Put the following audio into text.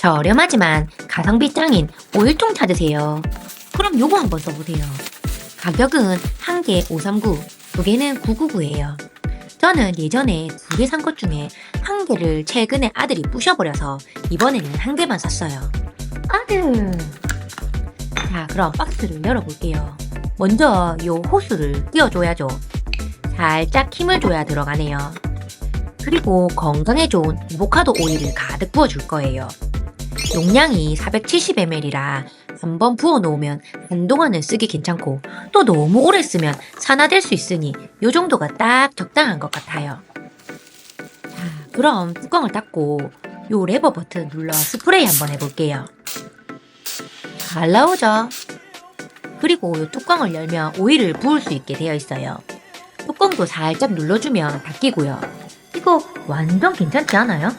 저렴하지만 가성비 짱인 오일통 찾으세요. 그럼 요거 한번 써보세요. 가격은 한 개 539, 두 개는 999예요. 저는 예전에 두 개 산 것 중에 한 개를 최근에 아들이 부셔버려서 이번에는 한 개만 샀어요. 아들! 자, 그럼 박스를 열어볼게요. 먼저 요 호수를 끼워줘야죠. 살짝 힘을 줘야 들어가네요. 그리고 건강에 좋은 아보카도 오일을 가득 부어줄 거예요. 용량이 470ml라 한번 부어 놓으면 한동안은 쓰기 괜찮고 또 너무 오래 쓰면 산화될 수 있으니 요 정도가 딱 적당한 것 같아요. 자, 그럼 뚜껑을 닫고 요 레버 버튼 눌러 스프레이 한번 해볼게요. 잘 나오죠? 그리고 요 뚜껑을 열면 오일을 부을 수 있게 되어 있어요. 뚜껑도 살짝 눌러주면 닫히고요. 이거 완전 괜찮지 않아요?